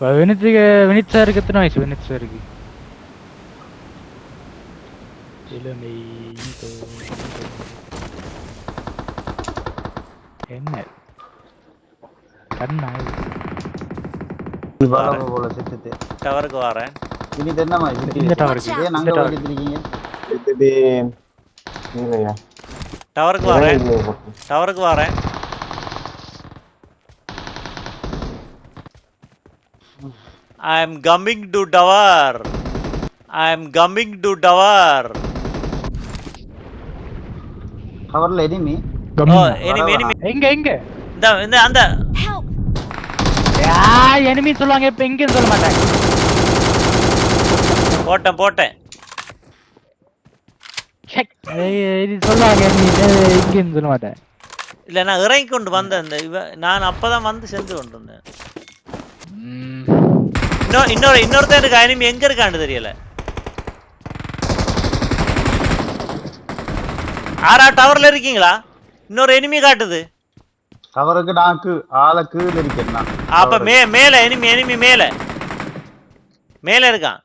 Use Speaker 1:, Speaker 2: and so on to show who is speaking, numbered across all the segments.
Speaker 1: வினித்துக்கு வினித் சாருக்கு எத்தனை வயசு வினித் சாருக்கு இளமை. என்ன? கண்ணா?
Speaker 2: போல
Speaker 3: டவருக்கு வரேன்.
Speaker 2: இனி தென்னமா
Speaker 1: இந்த டவருக்கு.
Speaker 2: ஏன் நாங்க
Speaker 4: இல்லையா?
Speaker 3: டவருக்கு வரேன். டவருக்கு வரேன். I am coming to tower I am coming to tower
Speaker 2: கவர்ல எனிமி
Speaker 3: ஓ. எனிமி எனிமி
Speaker 1: எங்க எங்க?
Speaker 3: இந்த இந்த அந்த.
Speaker 5: Help!
Speaker 1: யா எனிமி சொல்லுவாங்க? இப்ப எங்கன்னு சொல்ல மாட்டாங்க.
Speaker 3: போட்டேன் போட்டேன்.
Speaker 1: செக் இது சொல்லுவாங்க enemy, ஏய், எங்கன்னு சொல்ல மாட்டேன்
Speaker 3: இல்ல நான் இறங்கி கொண்டு வந்தேன் இந்த நான் அப்பதான் வந்து சென்று கொண்டு வந்தேன். இன்னொரு இன்னொரு இன்னொருத்தன் இருக்கா எனிமி எங்க இருக்கான்னு தெரியல ஆறா டவர்ல இருக்கீங்களா இன்னொரு எனிமி காட்டுது
Speaker 2: கவருக்கு நாக்கு ஆளை கீழ இருக்கேன் நான்
Speaker 3: அப்ப மே மேல எனிமி எனிமி மேல மேல இருக்கான்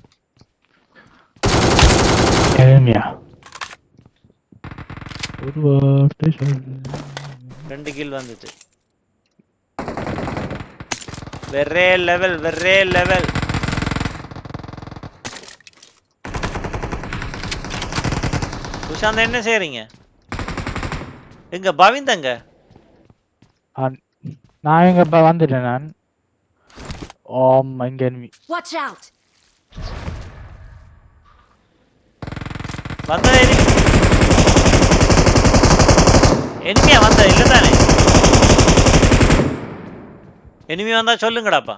Speaker 1: enemy-யா? ஒரு வார்த்தை
Speaker 3: ரெண்டு கில் வந்துட்டு வெறே லெவல் வெறே லெவல் சுஷாந்த் என்ன செய்றீங்க? எங்க பவிந்தங்க
Speaker 1: ஆ, நான் இங்க இப்ப வந்துட்டேன் நான். ஆமா இங்க enemy.
Speaker 5: Watch out!
Speaker 3: வந்தது எனிமி எனிமியா வந்த இல்ல தானே? எனிமி வந்தா சொல்லுங்கடாப்பா.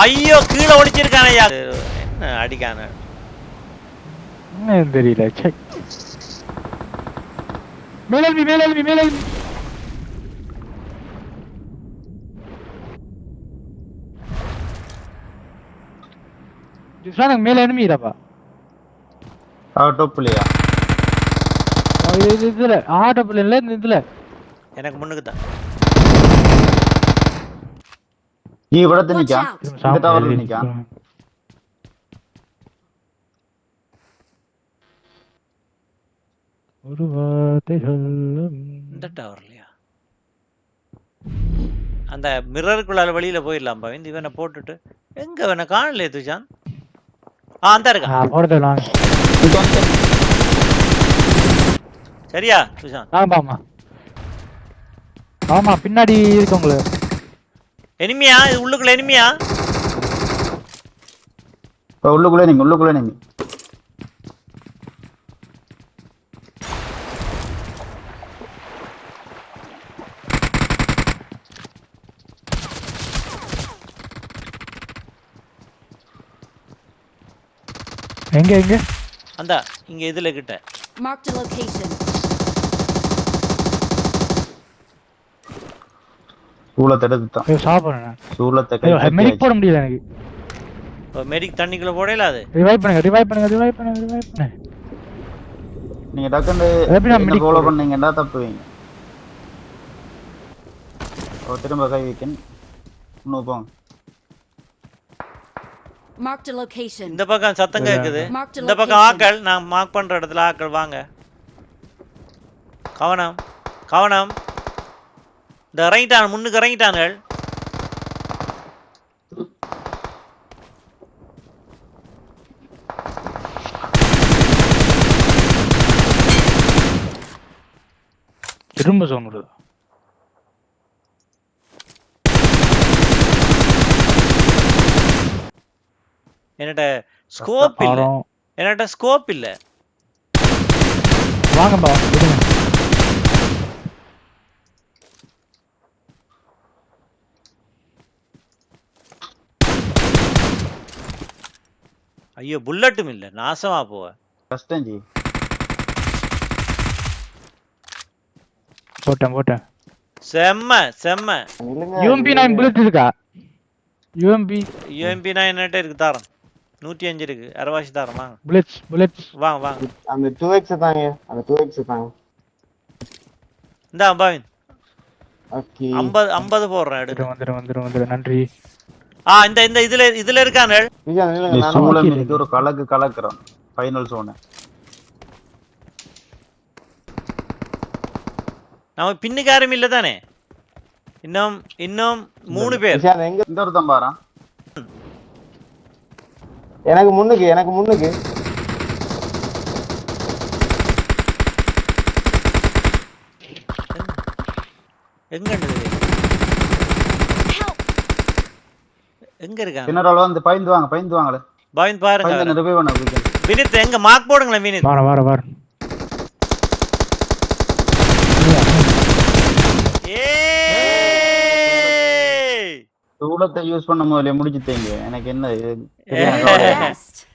Speaker 3: ஐயோ கீழே ஒளிச்சிருக்கானய்யா. என்ன அடிக்கான?
Speaker 1: தெரியல செக் மேலெல்வி மேலெல்வி மேலெல்வி ஜிஸ்வானுக்கு மேல enemy இருப்பா
Speaker 2: அவர் டொப்புலையா
Speaker 1: இது இதுல. ஆட்டோ இல்ல இந்த இதுல.
Speaker 3: எனக்கு முன்னுக்கு தான்.
Speaker 5: Watch out.
Speaker 1: திரும்ப
Speaker 2: இந்த நிக்கா?
Speaker 1: ஒரு வார்த்தை சொல்லும்.
Speaker 3: இந்த டவர்லையா அந்த மிரருக்குள்ளால வெளியில போயிடலாம் பவிந்த் இவனை போட்டுட்டு. எங்க இவனை காணலையே துஷான்? ஆ அந்த இருக்கான். சரியா துஷான்?
Speaker 1: வாங்க பாமா ஆமா பின்னாடி இருக்கவங்கள
Speaker 3: எனிமியா இது உள்ளுக்குள்ள எனிமியா
Speaker 2: உள்ளுக்குள்ள நீங்க உள்ளுக்குள்ள நீங்க.
Speaker 1: எங்க எங்க?
Speaker 3: அந்த இங்க இதுல கிட்ட.
Speaker 5: Marked a location.
Speaker 2: சூளத்தை எடுத்துட்டான்
Speaker 1: ஐயோ சாப்பிடுறேன்
Speaker 2: சூளத்தை
Speaker 1: ஐயோ
Speaker 2: கை
Speaker 1: மெடிக் போட முடியல எனக்கு.
Speaker 3: இப்போ மெடிக் தண்ணிக்குள்ள போடல அது?
Speaker 1: ரிவைவ் பண்ணுங்க ரிவைவ் பண்ணுங்க ரிவைவ் பண்ணுங்க ரிவைவ் பண்ணுங்க.
Speaker 2: நீங்க டக்குன்னு
Speaker 1: எப்படி
Speaker 2: ஃபாலோ? பண்ணீங்கன்னா தப்புவீங்க? ஓ திரும்ப கை வைக்கன் இன்னும் போங்க.
Speaker 3: இந்த பக்கம் சத்தம் கேக்குது. இந்த பக்கம். ஆக்கள் நான் மார்க் பண்ற இடத்துல ஆக்கள் வாங்க. கவனம். கவனம். இந்த இறங்கிட்டான் முன்னுக்கு இறங்கிட்டான்கள்
Speaker 1: திரும்ப சொன்னது
Speaker 3: என்னட்ட ஸ்கோப் இல்ல. என்னட்ட ஸ்கோப் இல்ல.
Speaker 1: வாங்கப்பா
Speaker 3: ஐயோ புல்லட்டும் இல்ல. நாசமா போவ.
Speaker 2: கஷ்டம் ஜி.
Speaker 1: போட்டேன் போட்டேன்.
Speaker 3: செம்ம செம்ம.
Speaker 1: யூஎம்பி நைன் புல்லட் இருக்கா? யூஎம்பி
Speaker 3: யூஎம்பி நான் என்னட்ட இருக்கு தாரம். நூற்றி அஞ்சு இருக்கு. அரவாசி தாரம்? வாங்க
Speaker 1: புல்லட்ஸ் புல்லட்ஸ்
Speaker 3: வாங்க வாங்க.
Speaker 4: அந்த டூ எக்ஸ் தாங்க. அந்த டூ எக்ஸ் தாங்க.
Speaker 3: இந்தா பாவின்
Speaker 4: ஓகே.
Speaker 3: ஐம்பது ஐம்பது போடுறேன் எடுத்து.
Speaker 1: வந்துடும் வந்துடும் வந்துடும் நன்றி.
Speaker 3: ஆ இந்த இந்த இதுல இதுல இருக்கானே.
Speaker 2: இருக்கு ஒரு கலக்கு கலக்குறான் ஃபைனல் சோனு
Speaker 3: நம்ம பின்னுக்காரும் இல்ல தானே? இன்னும் இன்னும் மூணு பேர்.
Speaker 4: எங்க
Speaker 2: இந்த ஒருத்தன் பாறான்
Speaker 4: எனக்கு முன்னுக்கு எனக்கு முன்னுக்கு.
Speaker 3: எங்க எங்க இருக்காங்க?
Speaker 2: பின்னர் வந்து பயந்து வாங்க பயந்து வாங்களே
Speaker 3: பாருங்க
Speaker 2: பயந்து.
Speaker 3: வினித் எங்க மார்க் போடுங்களேன் வினித்.
Speaker 1: வார வார வார
Speaker 3: ஏய்!
Speaker 2: சூளத்தை யூஸ் பண்ண முதல்ல முடிச்சுட்டீங்க. எனக்கு என்ன இது.